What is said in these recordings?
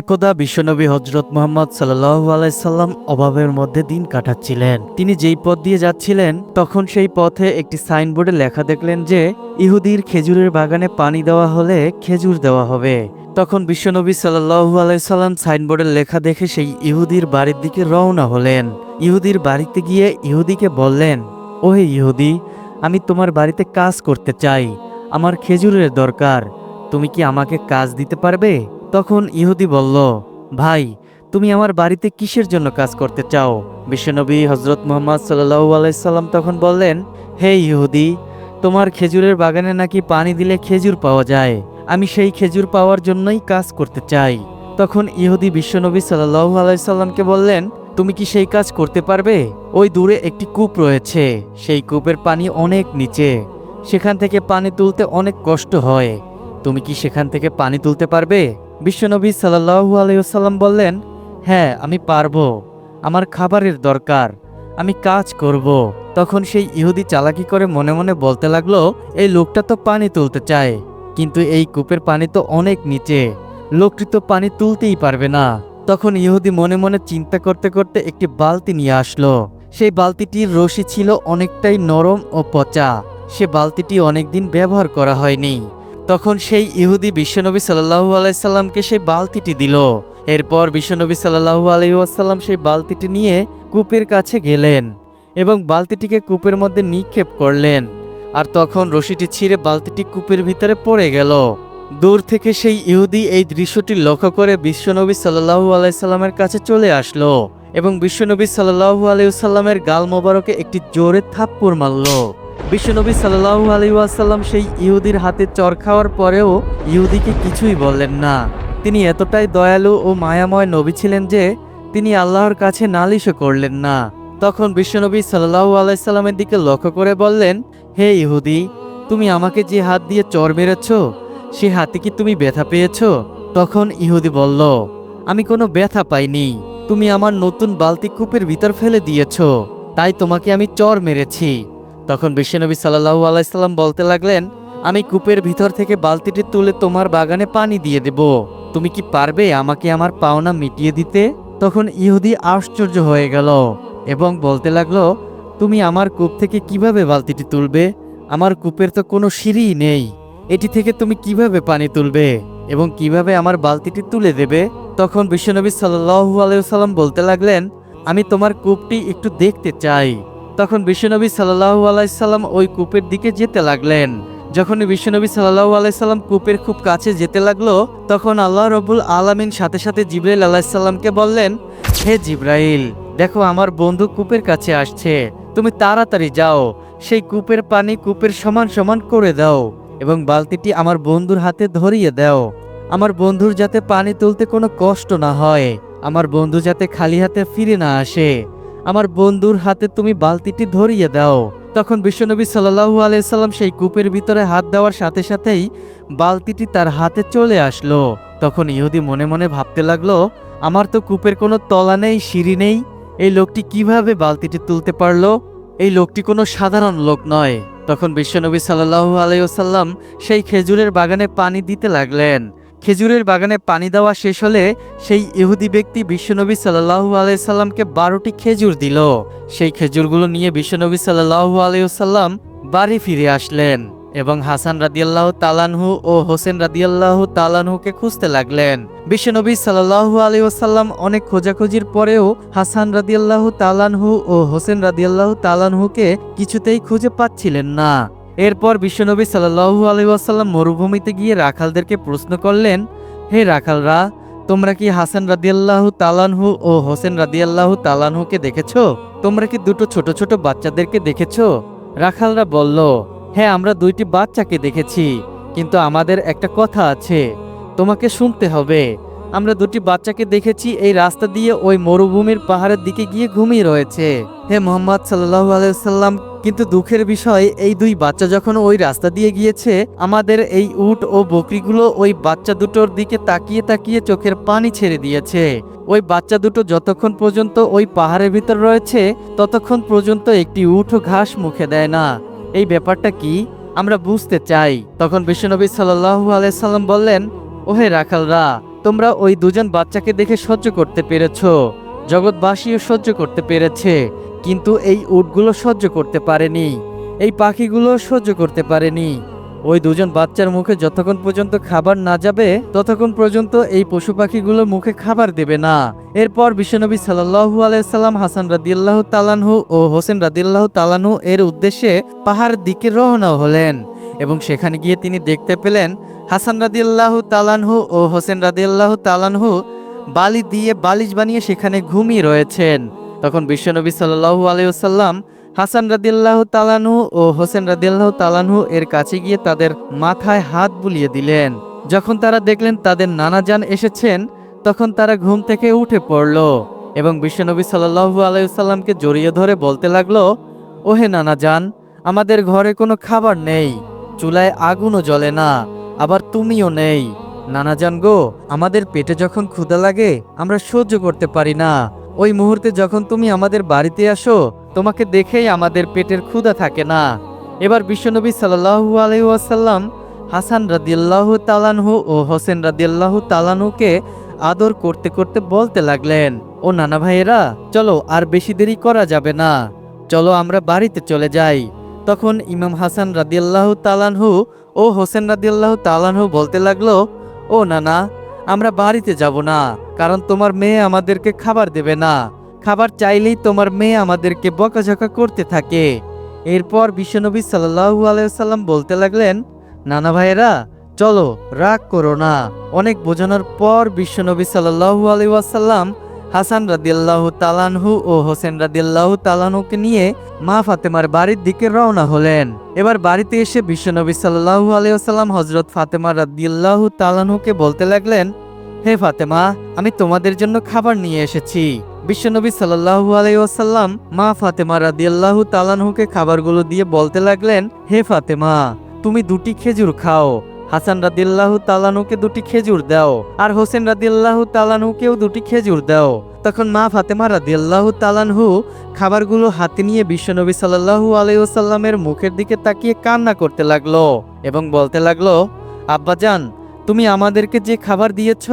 একদা বিশ্বনবী হজরত মোহাম্মদ সাল্লাহ আলাইসাল্লাম অভাবের মধ্যে দিন কাটাচ্ছিলেন। তিনি যেই পথ দিয়ে যাচ্ছিলেন, তখন সেই পথে একটি সাইনবোর্ডে লেখা দেখলেন যে, ইহুদির খেজুরের বাগানে পানি দেওয়া হলে খেজুর দেওয়া হবে। তখন বিশ্বনবী সাল্লাহু আলাইসাল্লাম সাইনবোর্ডের লেখা দেখে সেই ইহুদির বাড়ির দিকে রওনা হলেন। ইহুদির বাড়িতে গিয়ে ইহুদিকে বললেন, ওহে ইহুদি, আমি তোমার বাড়িতে কাজ করতে চাই। আমার খেজুরের দরকার। তুমি কি আমাকে কাজ দিতে পারবে? তখন ইহুদি বলল, ভাই, তুমি আমার বাড়িতে কিসের জন্য কাজ করতে চাও? বিশ্বনবী হজরত মোহাম্মদ সাল্লাহু আলাইসাল্লাম তখন বললেন, হে ইহুদি, তোমার খেজুরের বাগানে নাকি পানি দিলে খেজুর পাওয়া যায়? আমি সেই খেজুর পাওয়ার জন্যই কাজ করতে চাই। তখন ইহুদি বিশ্বনবী সাল্লাহু আলাইসাল্লামকে বললেন, তুমি কি সেই কাজ করতে পারবে? ওই দূরে একটি কূপ রয়েছে। সেই কূপের পানি অনেক নিচে। সেখান থেকে পানি তুলতে অনেক কষ্ট হয়। তুমি কি সেখান থেকে পানি তুলতে পারবে? বিশ্বনবী সাল্লাহু আলাইসাল্লাম বললেন হ্যাঁ আমি পারব। আমার খাবারের দরকার। আমি কাজ করব। তখন সেই ইহুদি চালাকি করে মনে মনে বলতে লাগল, এই লোকটা তো পানি তুলতে চায়। কিন্তু এই কূপের পানি তো অনেক নিচে। লোকটি তো পানি তুলতেই পারবে না। তখন ইহুদি মনে মনে চিন্তা করতে করতে একটি বালতি নিয়ে আসলো। সেই বালতিটির রশি ছিল অনেকটাই নরম ও পচা। সে বালতিটি অনেকদিন ব্যবহার করা হয়নি। তখন সেই ইহুদি বিশ্বনবী সাল্লাহু আলাইসাল্লামকে সেই বালতিটি দিল। এরপর বিশ্বনবী সাল্লাহু আলাইসাল্লাম সেই বালতিটি নিয়ে কূপের কাছে গেলেন এবং বালতিটিকে কূপের মধ্যে নিক্ষেপ করলেন। আর তখন রশিটি ছিঁড়ে বালতিটি কূপের ভিতরে পড়ে গেল। দূর থেকে সেই ইহুদি এই দৃশ্যটি লক্ষ্য করে বিশ্বনবী সাল্লাহু আলাইসাল্লামের কাছে চলে আসলো এবং বিশ্বনবী সাল্লাহু আলাইসাল্লামের গাল মোবারকে একটি জোরে থাপ্পড় মারল। বিশ্বনবী সাল্লাহু ওয়াসাল্লাম সেই ইহুদির হাতে চর খাওয়ার পরেও ইহুদিকে কিছুই বললেন না। তিনি এতটাই দয়ালু ও মায়াময় নবী ছিলেন যে তিনি আল্লাহর কাছে নালিশও করলেন না। তখন বিশ্বনবী সাল্লাহু আলাইসাল্লামের দিকে লক্ষ্য করে বললেন, হে ইহুদি, তুমি আমাকে যে হাত দিয়ে চর মেরেছ, সে হাতে কি তুমি ব্যথা পেয়েছ? তখন ইহুদি বলল, আমি কোনো ব্যথা পাইনি। তুমি আমার নতুন বালতি কূপের ভিতর ফেলে দিয়েছ। তাই তোমাকে আমি চর মেরেছি। তখন বিশ্বনবী সাল্লাহু আলাইসাল্লাম বলতে লাগলেন, আমি কূপের ভিতর থেকে বালতিটি তুলে তোমার বাগানে পানি দিয়ে দেব। তুমি কি পারবে আমাকে আমার পাওনা মিটিয়ে দিতে? তখন ইহুদি আশ্চর্য হয়ে গেল এবং বলতে লাগল, তুমি আমার কূপ থেকে কীভাবে বালতিটি তুলবে? আমার কূপের তো কোনো সিঁড়িই নেই। এটি থেকে তুমি কীভাবে পানি তুলবে এবং কীভাবে আমার বালতিটি তুলে দেবে? তখন বিশ্বনবী সাল্লাহু আলাইসাল্লাম বলতে লাগলেন, আমি তোমার কূপটি একটু দেখতে চাই। তখন বিশ্বনবী সাল্লাহু আলাইসাল্লাম ওই কূপের দিকে যেতে লাগলেন। যখন বিশ্বনবী সাল্লাহু আলাইসাল্লাম কূপের খুব কাছে যেতে লাগল, তখন আল্লাহ রবুল আলমিন সাথে সাথে জিব্রাইল আলাইসাল্লামকে বললেন, হে জিব্রাইল, দেখো আমার বন্ধু কূপের কাছে আসছে। তুমি তাড়াতাড়ি যাও, সেই কূপের পানি কূপের সমান সমান করে দাও এবং বালতিটি আমার বন্ধুর হাতে ধরিয়ে দাও। আমার বন্ধুর যাতে পানি তুলতে কোনো কষ্ট না হয়, আমার বন্ধু যাতে খালি হাতে ফিরে না আসে। আমার বন্ধুর হাতে তুমি বালতিটি ধরিয়ে দাও। তখন বিশ্বনবী সাল্লাহু আলাইসাল্লাম সেই কূপের ভিতরে হাত দেওয়ার সাথে সাথেই বালতিটি তার হাতে চলে আসলো। তখন ইহুদি মনে মনে ভাবতে লাগল, আমার তো কূপের কোনো তলা নেই, সিঁড়ি নেই। এই লোকটি কীভাবে বালতিটি তুলতে পারল? এই লোকটি কোনো সাধারণ লোক নয়। তখন বিশ্বনবী সাল্লাহু আলাইসাল্লাম সেই খেজুরের বাগানে পানি দিতে লাগলেন। খেজুরের বাগানে পানি দেওয়া শেষ হলে সেই ইহুদি ব্যক্তি বিশ্বনবী সাল্লাহু আলাইসাল্লামকে বারোটি খেজুর দিল। সেই খেজুরগুলো নিয়ে বিশ্বনবী সাল্লাহু আলাইসাল্লাম বাড়ি ফিরে আসলেন এবং হাসান রাদিয়াল্লাহ তালানহু ও হোসেন রাদিয়াল্লাহ তালানহুকে খুঁজতে লাগলেন। বিশ্বনবী সাল্লাহু আলাইসাল্লাম অনেক খোঁজাখুঁজির পরেও হাসান রাদিয়াল্লাহ তালানহু ও হোসেন রাদিয়াল্লাহ তালানহুকে কিছুতেই খুঁজে পাচ্ছিলেন না। এরপর বিশ্বনবী সাল্লাহু আলাইসাল্লাম মরুভূমিতে গিয়ে রাখালদেরকে প্রশ্ন করলেন, হে রাখালরা, তোমরা কি হাসান রাদিয়াল্লাহু তালানহু ও হোসেন রাদিয়াল্লাহু তালানহুকে দেখেছ? তোমরা কি দুটো ছোট ছোট বাচ্চাদেরকে দেখেছ? রাখালরা বলল হ্যাঁ আমরা দুইটি বাচ্চাকে দেখেছি, কিন্তু আমাদের একটা কথা আছে, তোমাকে শুনতে হবে। আমরা দুটি বাচ্চাকে দেখেছি, এই রাস্তা দিয়ে ওই মরুভূমির পাহাড়ের দিকে গিয়ে ঘুমিয়ে রয়েছে। হে মোহাম্মদ সাল্লাহ আলাইসাল্লাম কিন্তু দুঃখের বিষয়, এই দুই বাচ্চা যখন ওই রাস্তা দিয়ে গিয়েছে, আমাদের এই উট ও বকরিগুলো ওই বাচ্চা দুটোর দিকে তাকিয়ে তাকিয়ে চোখের পানি ছেড়ে দিয়েছে। ওই বাচ্চা দুটো যতক্ষণ পর্যন্ত ওই পাহাড়ের ভিতর রয়েছে, ততক্ষণ পর্যন্ত একটি উট ঘাস মুখে দেয় না। এই ব্যাপারটা কি? আমরা বুঝতে চাই। তখন বিশ্বনবী সাল্লাহু আলাইসাল্লাম বললেন, ওহে রাখালরা তোমরা ওই দুজন বাচ্চাকে দেখে সহ্য করতে পেরেছ। জগৎবাসীও সহ্য করতে পেরেছে, কিন্তু এই উটগুলো সহ্য করতে পারেনি। এই পাখিগুলো সহ্য করতে পারেনি। ওই দুজন বাচ্চার মুখে যতক্ষণ পর্যন্ত খাবার না যাবে, ততক্ষণ পর্যন্ত এই পশু পাখিগুলোর মুখে খাবার দেবে না। এরপর বিশ্বনবী সাল্লাহু আলাইসাল্লাম হাসান রাদিল্লাহ তালানহু ও হোসেন রাদিল্লাহ তালানহু এর উদ্দেশ্যে পাহাড় দিকে রওনা হলেন। এবং সেখানে গিয়ে তিনি দেখতে পেলেন হাসান রাদিল্লাহ তালানহু ও হোসেন রাদিল্লাহ তালানহু বালি দিয়ে বালিশ বানিয়ে সেখানে ঘুমিয়ে রয়েছেন। তখন বিশ্বনবী সাল্লাহু আলাইসাল্লাম হাসান রাদিল্লাহ তালানহু ও হোসেন রাদিল্লাহ তালানহু এর কাছে গিয়ে তাদের মাথায় হাত বুলিয়ে দিলেন। যখন তারা দেখলেন তাদের নানা যান এসেছেন, তখন তারা ঘুম থেকে উঠে পড়ল এবং বিশ্বনবী সাল্লাহু আলাইসাল্লামকে জড়িয়ে ধরে বলতে লাগল, ওহে নানা যান আমাদের ঘরে কোনো খাবার নেই। চুলায় আগুনও জ্বলে না, আবার তুমিও নেই। নানা যান গো, আমাদের পেটে যখন ক্ষুধা লাগে, আমরা সহ্য করতে পারি না। ওই মুহূর্তে যখন তুমি আমাদের বাড়িতে আসো, তোমাকে দেখেই আমাদের পেটের ক্ষুধা থাকে না। এবার বিশ্বনবী সাল্লাহু আলহিউসাল্লাম হাসান রাদিল্লাহ তালানহু ও হোসেন রাদিল্লাহ তালানহুকে আদর করতে করতে বলতে লাগলেন, ও নানা ভাইয়েরা, চলো আর বেশি দেরি করা যাবে না। চলো আমরা বাড়িতে চলে যাই। তখন ইমাম হাসান রাদিয়াল্লাহ তালানহু ও হোসেন রাদিয়াল্লাহ তালানহু বলতে লাগল, ও নানা, আমরা বাড়িতে যাব না, কারণ তোমার মেয়ে আমাদেরকে খাবার দেবে না। খাবার চাইলেই তোমার মেয়ে আমাদেরকে বকাঝকা করতে থাকে। এরপর বিশ্বনবী সাল্লাহু আলাইসাল্লাম বলতে লাগলেন, নানা ভাইয়েরা, চলো, রাগ করো না। অনেক বোঝানোর পর বিশ্বনবী সাল্লাহু আলাইসাল্লাম হাসান রাদিয়াল্লাহু তালানহু ও হোসেন রাদিয়াল্লাহু তালানহুকে নিয়ে মা ফাতেমার বাড়ির দিকে রওনা হলেন। এবার বাড়িতে এসে বিশ্বনবী সাল্লাহু আলাইসাল্লাম হজরত ফাতেমা রাদিয়াল্লাহু তালানহুকে বলতে লাগলেন, হে ফাতেমা, আমি তোমাদের জন্য খাবার নিয়ে এসেছি। বিশ্বনবী সাল্লাহু আলাইসাল্লাম মা ফাতেমা রাদিয়াল্লাহু তালানহুকে খাবারগুলো দিয়ে বলতে লাগলেন, হে ফাতেমা, তুমি দুটি খেজুর খাও। হাসান রাদিল্লাহু তালানুকে দুটি খেজুর দাও, আর হোসেন রাদিল্লাহু তালানুকেও দুটি খেজুর দাও। তখন মা ফাতেমা রাদিল্লাহু তালানহু খাবারগুলো হাতে নিয়ে বিশ্বনবী সাল্লাহু আলাইসাল্লামের মুখের দিকে তাকিয়ে কান্না করতে লাগল এবং বলতে লাগল আব্বাজান তুমি আমাদেরকে যে খাবার দিয়েছ,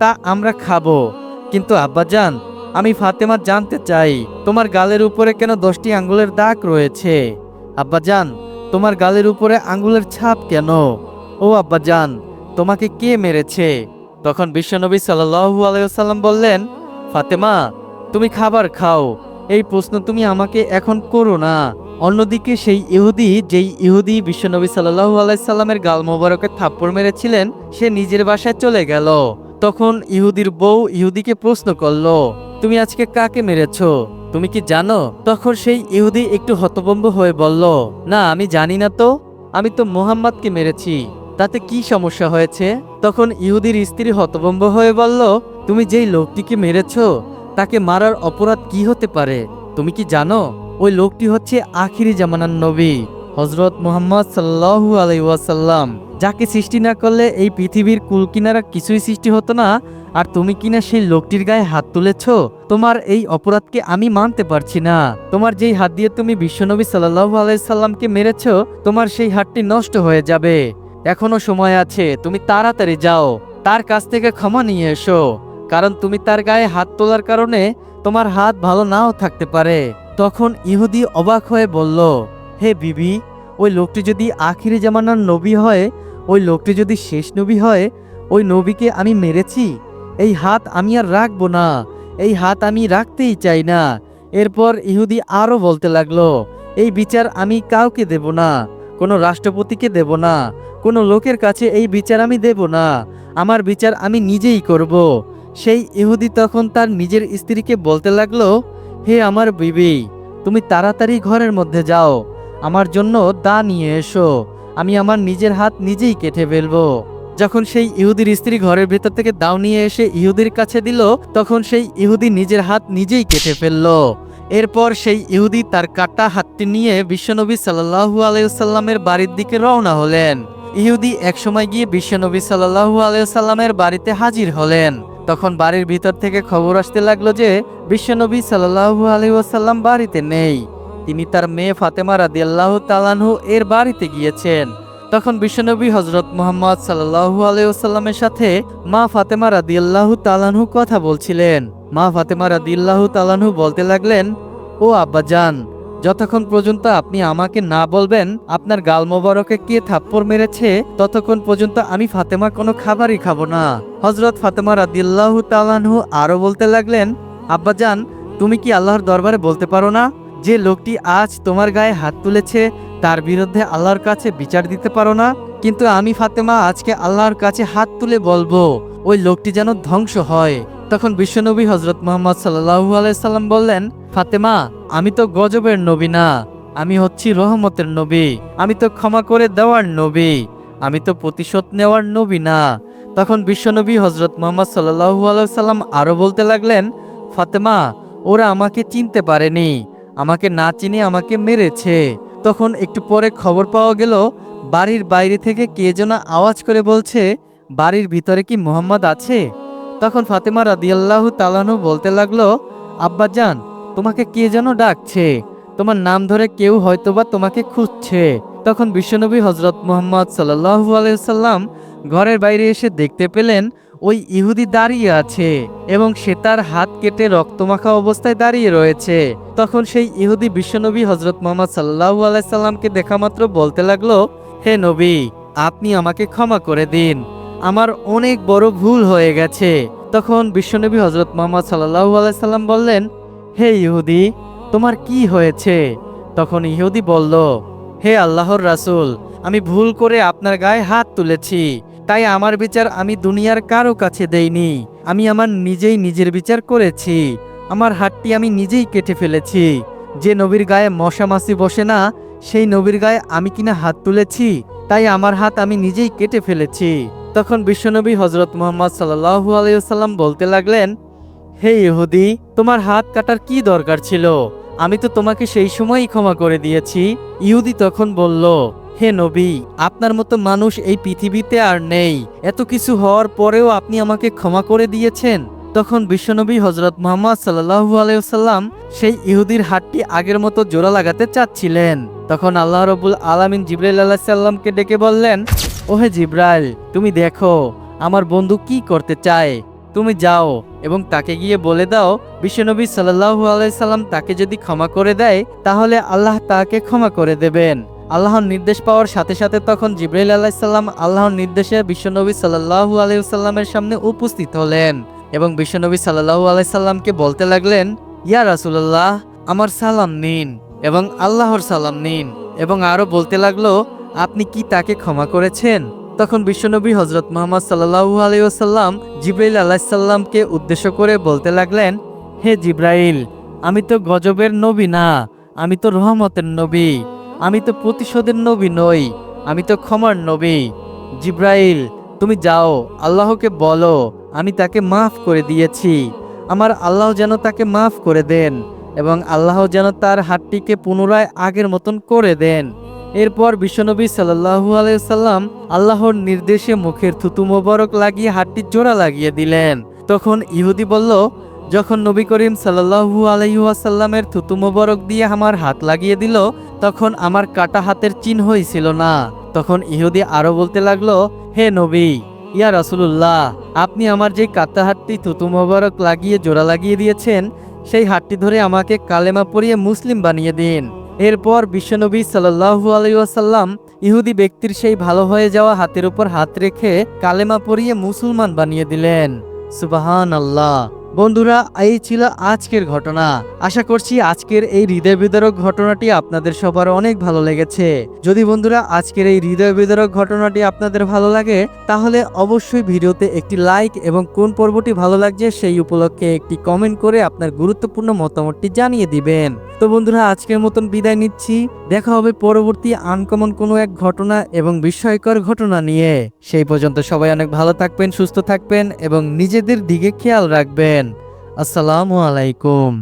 তা আমরা খাব। কিন্তু আব্বাজান আমি ফাতেমা জানতে চাই, তোমার গালের উপরে কেন দশটি আঙ্গুলের দাগ রয়েছে? আব্বাজান তোমার গালের উপরে আঙ্গুলের ছাপ কেন? ও আব্বাজান তোমাকে কে মেরেছে? তখন বিশ্বনবী সাল্লাহু আলাইসাল্লাম বললেন, ফাতেমা, তুমি খাবার খাও। এই প্রশ্ন তুমি আমাকে এখন করো না। অন্যদিকে সেই ইহুদি, যেই ইহুদি বিশ্বনবী সাল্লাহু আলাইসাল্লামের গাল মোবারকে থাপ্পড় মেরেছিলেন, সে নিজের বাসায় চলে গেল। তখন ইহুদির বউ ইহুদিকে প্রশ্ন করল, তুমি আজকে কাকে মেরেছ? তুমি কি জানো? তখন সেই ইহুদি একটু হতভম্ব হয়ে বলল, না, আমি জানি না তো। আমি তো মোহাম্মদকে মেরেছি। তাতে কি সমস্যা হয়েছে? তখন ইহুদির স্ত্রী হতভম্ব হয়ে বলল, তুমি যেই লোকটিকে মেরেছ, তাকে মারার অপরাধ কি হতে পারে? তুমি কি জানো? ওই লোকটি হচ্ছে আখিরি জামানার নবী হজরত মোহাম্মদ সাল্লাহু আলাইসাল্লাম যাকে সৃষ্টি না করলে এই পৃথিবীর কুলকিনারা কিছুই সৃষ্টি হতো না। আর তুমি কিনা সেই লোকটির গায়ে হাত তুলেছ? তোমার এই অপরাধকে আমি মানতে পারছি না। তোমার যেই হাত দিয়ে তুমি বিশ্বনবী সাল্লাহু আলাইসাল্লামকে মেরেছ, তোমার সেই হাতটি নষ্ট হয়ে যাবে। এখনও সময় আছে, তুমি তাড়াতাড়ি যাও। তার কাছ থেকে ক্ষমা নিয়ে এসো, কারণ তুমি তার গায়ে হাত তোলার কারণে তোমার হাত ভালো নাও থাকতে পারে। তখন ইহুদি অবাক হয়ে বলল, হে বিবি, ওই লোকটি যদি আখিরি জামানার নবী হয়, ওই লোকটি যদি শেষ নবী হয়, ওই নবীকে আমি মেরেছি? এই হাত আমি আর রাখব না, এই হাত আমি রাখতেই চাই না। এরপর ইহুদি আরও বলতে লাগল, এই বিচার আমি কাউকে দেব না কোনো রাষ্ট্রপতিকে দেব না, কোনো লোকের কাছে এই বিচার আমি দেব না, আমার বিচার আমি নিজেই করব। সেই ইহুদি তখন তার নিজের স্ত্রীকে বলতে লাগল, হে আমার বিবি, তুমি তাড়াতাড়ি ঘরের মধ্যে যাও, আমার জন্য দা নিয়ে এসো, আমি আমার নিজের হাত নিজেই কেটে ফেলব। যখন সেই ইহুদির স্ত্রী ঘরের ভেতর থেকে দাও নিয়ে এসে ইহুদির কাছে দিল, তখন সেই ইহুদি নিজের হাত নিজেই কেটে ফেলল। এরপর সেই ইহুদি তার কাটা হাতটি নিয়ে বিশ্বনবী সাল্লাহু আলাইসাল্লামের বাড়ির দিকে রওনা হলেন। ইহুদি একসময় গিয়ে বিশ্বনবী সাল্লাহু আলাইসাল্লামের বাড়িতে হাজির হলেন। তখন বাড়ির ভিতর থেকে খবর আসতে লাগল যে বিশ্বনবী সাল্লাহু আলাইসাল্লাম বাড়িতে নেই। তিনি তার মেয়ে ফাতেমা রাদিয়াল্লাহু তালানহু এর বাড়িতে গিয়েছেন। তখন বিশ্বনবী হজরত মোহাম্মদ সাল্লাহু আলাইসাল্লামের সাথে মা ফাতেমা রাদিয়াল্লাহু তালানহু কথা বলছিলেন। মা ফাতেমা রাদিয়াল্লাহু তালানহু বলতে লাগলেন, ও আব্বাজান যতক্ষণ পর্যন্ত আপনি আমাকে না বলবেন, আপনার গাল মোবারকে কে থাপ্পড় মেরেছে, ততক্ষণ পর্যন্ত আমি ফাতেমা কোনো খাবারই খাব না। হজরত ফাতেমা রাদিয়াল্লাহু তালানহু আরও বলতে লাগলেন আব্বাজান তুমি কি আল্লাহর দরবারে বলতে পারো না? যে লোকটি আজ তোমার গায়ে হাত তুলেছে তার বিরুদ্ধে আল্লাহর কাছে বিচার দিতে পারো না, কিন্তু আমি ফাতেমা আজকে আল্লাহর কাছে হাত তুলে বলব, ওই লোকটি যেন ধ্বংস হয়। তখন বিশ্বনবী হজরত মোহাম্মদ সাল্লাহু আলাইসাল্লাম বললেন, ফাতেমা, আমি তো গজবের নবী না, আমি হচ্ছি রহমতের নবী, আমি তো ক্ষমা করে দেওয়ার নবী, আমি তো প্রতিশোধ নেওয়ার নবী না। তখন বিশ্বনবী হজরত মোহাম্মদ সাল্লাহু আলাইসাল্লাম আরও বলতে লাগলেন, ফাতেমা, ওরা আমাকে চিনতে পারেনি, আমাকে না চিনে আমাকে মেরেছে তখন একটু পরে খবর পাওয়া গেল, বাড়ির বাইরে থেকে কে যেন আওয়াজ করে বলছে, বাড়ির ভিতরে কি মোহাম্মদ আছে? তখন ফাতেমা রাদিয়াল্লাহু তালানু বলতে লাগল আব্বাজান তোমাকে কে যেন ডাকছে? তোমার নাম ধরে কেউ হয়তোবা তোমাকে খুঁজছে। তখন বিশ্বনবী হজরত মোহাম্মদ সাল্লাহু আলাইসাল্লাম ঘরের বাইরে এসে দেখতে পেলেন ওই ইহুদি দাঁড়িয়ে আছে এবং সে তার হাত কেটে রক্তমাখা অবস্থায় দাঁড়িয়ে রয়েছে। তখন সেই ইহুদি বিশ্বনবী হজরত মোহাম্মদ সাল্লাহু আলাইসাল্লামকে দেখা মাত্র বলতে লাগল, হে নবী, আপনি আমাকে ক্ষমা করে দিন। আমার অনেক বড় ভুল হয়ে গেছে। তখন বিশ্বনবী হজরত মোহাম্মদ সাল্লাহু আলাইসাল্লাম বললেন, হে ইহুদি, তোমার কি হয়েছে? তখন ইহুদি বলল, হে আল্লাহর রাসূল, আমি ভুল করে আপনার গায়ে হাত তুলেছি। তাই আমার বিচার আমি দুনিয়ার কারও কাছে দেইনি। আমি আমার নিজেই নিজের বিচার করেছি। আমার হাতটি আমি নিজেই কেটে ফেলেছি। যে নবীর গায়ে মশা মাছি বসে না, সেই নবীর গায়ে আমি কিনা হাত তুলেছি, তাই আমার হাত আমি নিজেই কেটে ফেলেছি। তখন বিশ্বনবী হজরত মোহাম্মদ সাল্লাহু আলাইসাল্লাম বলতে লাগলেন, হে ইহুদি, তোমার হাত কাটার কি দরকার ছিল? আমি তো তোমাকে সেই সময়ই ক্ষমা করে দিয়েছি। ইহুদি তখন বলল হে নবী, আপনার মতো মানুষ এই পৃথিবীতে আর নেই। এত কিছু হওয়ার পরেও আপনি আমাকে ক্ষমা করে দিয়েছেন। তখন বিশ্বনবী হজরত মোহাম্মদ সাল্লাহু আলাইসাল্লাম সেই ইহুদির হাতটি আগের মতো জোড়া লাগাতে চাচ্ছিলেন। তখন আল্লাহ রবুল আলামিন জিব্রাইল আল্লাহ সাল্লামকে ডেকে বললেন, ওহে জিব্রাইল, তুমি দেখো, আমার বন্ধু কি করতে চায়? তুমি যাও এবং তাকে গিয়ে বলে দাও, বিশ্বনবী সাল্লাহু আলাইসাল্লাম তাকে যদি ক্ষমা করে দেয়, তাহলে আল্লাহ তাকে ক্ষমা করে দেবেন। আল্লাহর নির্দেশ পাওয়ার সাথে সাথে তখন জিব্রাইল আলাইসাল্লাম আল্লাহর নির্দেশে বিশ্বনবী সাল্লাহু আলাইসাল্লামের সামনে উপস্থিত হলেন এবং বিশ্বনবী সাল্লাহু আলাইসাল্লামকে বলতে লাগলেন, ইয়া রাসুল্লাহ আমার সালাম নিন এবং আল্লাহর সালাম নিন। এবং আরও বলতে লাগল, আপনি কি তাকে ক্ষমা করেছেন? তখন বিশ্বনবী হজরত মোহাম্মদ সাল্লাহু আলাইসাল্লাম জিব্রাইল আলাহিসাল্লামকে উদ্দেশ্য করে বলতে লাগলেন, হে জিব্রাইল, আমি তো গজবের নবী না, আমি তো রহমতের নবী। আমি তো প্রতিশোধের নবী নই, আমি তো ক্ষমার নবী। জিব্রাইল, তুমি যাও, আল্লাহকে বলো, আমি তাকে মাফ করে দিয়েছি। আমার আল্লাহ যেন তাকে মাফ করে দেন, এবং আল্লাহ যেন তার হাতটিকে পুনরায় আগের মতন করে দেন। এরপর বিশ্বনবী সাল্লাহু আলাইসাল্লাম আল্লাহর নির্দেশে মুখের থুতু মোবারক লাগিয়ে হাতটি জোড়া লাগিয়ে দিলেন। তখন ইহুদি বলল যখন নবী করিম সাল্লাহু আলাইসাল্লামের থুতু মোবারক দিয়ে আমার হাত লাগিয়ে দিল, তখন আমার কাটা হাতের চিহ্নই ছিল না। তখন ইহুদি আরও বলতে লাগল, হে নবী, ইয়া রাসুলুল্লাহ, আপনি আমার যে কাটা হাতটি থুতু মোবারক লাগিয়ে জোড়া লাগিয়ে দিয়েছেন, সেই হাতটি ধরে আমাকে কালেমা পরিয়ে মুসলিম বানিয়ে দিন। এরপর বিশ্বনবী সাল্লাহু আলাইসাল্লাম ইহুদি ব্যক্তির সেই ভালো হয়ে যাওয়া হাতের উপর হাত রেখে কালেমা পরিয়ে মুসলমান বানিয়ে দিলেন। সুবাহান আল্লাহ বন্ধুরা, এই ছিল আজকের ঘটনা। আশা করছি আজকের এই হৃদয় বিদারক ঘটনাটি আপনাদের সবার অনেক ভালো লেগেছে। যদি বন্ধুরা, আজকের এই হৃদয় বিদারক ঘটনাটি আপনাদের ভালো লাগে, তাহলে অবশ্যই ভিডিওতে একটি লাইক এবং কোন পর্বটি ভালো লাগছে সেই উপলক্ষে একটি কমেন্ট করে আপনার গুরুত্বপূর্ণ মতামতটি জানিয়ে দিবেন। তো বন্ধুরা, আজকের মতন বিদায় নিচ্ছি। দেখা হবে পরবর্তী আনকমন কোনো এক ঘটনা এবং বিস্ময়কর ঘটনা নিয়ে। সেই পর্যন্ত সবাই অনেক ভালো থাকবেন, সুস্থ থাকবেন এবং নিজেদের দিকে খেয়াল রাখবেন। আসসালামু আলাইকুম।